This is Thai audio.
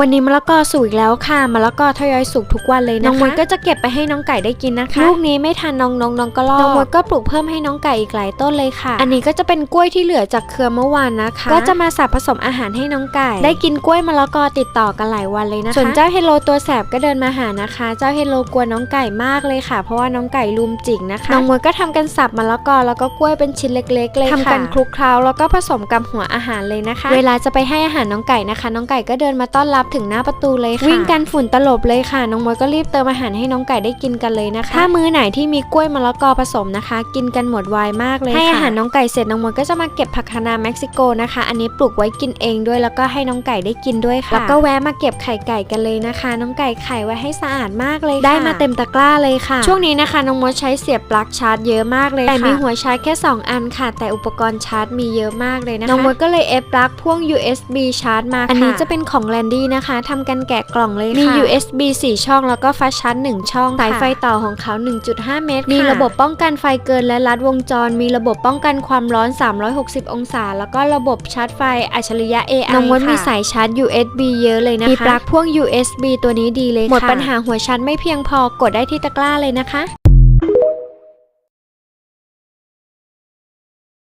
วันนี้มะละกอสุกอีกแล้วค่ะมะละกอทยอยสุกทุกวันเลยนะคะน้องมดก็จะเก็บไปให้น้องไก่ได้กินนะคะ ลูกนี้ไม่ทันน้องน้องน้องก็รอน้องมดก็ปลูกเพิ่มให้น้องไก่อีกหลายต้นเลยค่ะ อันนี้ก็จะเป็นกล้วยที่เหลือจากเครือเมื่อวานนะคะ ก็จะมาสับผสมอาหารให้น้องไก่ ได้กินกล้วยมะละกอติดต่อกันหลายวันเลยนะคะส่วนเจ้าเฮโลตัวแสบก็เดินมาหานะคะ เจ้าเฮโลกลัวน้องไก่มากเลยค่ะ เพราะว่าน้องไก่ลุมจิกนะคะน้องมดก็ทำกันสับมะละกอแล้วก็กล้วยเป็นชิ้นเล็ก ๆ เลยค่ะทำกันคลุกเคล้าแล้วก็ผสมกับหัวอาหารเลยนะคะ เวลาจะไปให้อาหารน้องไก่นะคะ น้องไก่ก็เดินมาต้อนรับถึงหน้าประตูเลยค่ะวิ่งกันฝุ่นตลบเลยค่ะ น้องมดก็รีบเติมอาหารให้น้องไก่ได้กินกันเลยนะคะ ถ้ามื้อไหนที่มีกล้วยมะละกอผสมนะคะ กินกันหมดไวมากเลยให้อาหารน้องไก่เสร็จน้องมดก็จะมาเก็บผักคะน้าเม็กซิโกนะคะ อันนี้ปลูกไว้กินเองด้วยแล้วก็ให้น้องไก่ได้กินด้วยค่ะแล้วก็แวะมาเก็บไข่ไก่กันเลยนะคะ น้องไก่ไข่ไว้ให้สะอาดมากเลยค่ะได้มาเต็มตะกร้าเลยค่ะ ช่วงนี้นะคะน้องมดใช้เสียบปลั๊กชาร์จเยอะมากเลยค่ะแต่มีหัวชาร์จแค่ 2 อันค่ะ แต่อุปกรณ์ชาร์จมีเยอะมากเลยนะคะน้องมดก็เลยเอฟปลั๊กพ่วง USB ชาร์จมาค่ะอันนี้จะเป็นของแลนดี้นะคะทำกันแกะกล่องเลยค่ะ มี USB 4 ช่องแล้วก็ฟ้าชาร์จ1ช่องสายไฟต่อของเขา 1.5 เมตรมีระบบป้องกันไฟเกินและลัดวงจร มีระบบป้องกันความร้อน 360 องศา แล้วก็ระบบชาร์จไฟอัจฉริยะ AI น้องมดมีสายชาร์จ USB เยอะเลยนะคะมีปลั๊กพ่วง USB ตัวนี้ดีเลยค่ะหมดปัญหาหัวชาร์จไม่เพียงพอกดได้ที่ตะกร้าเลยนะคะ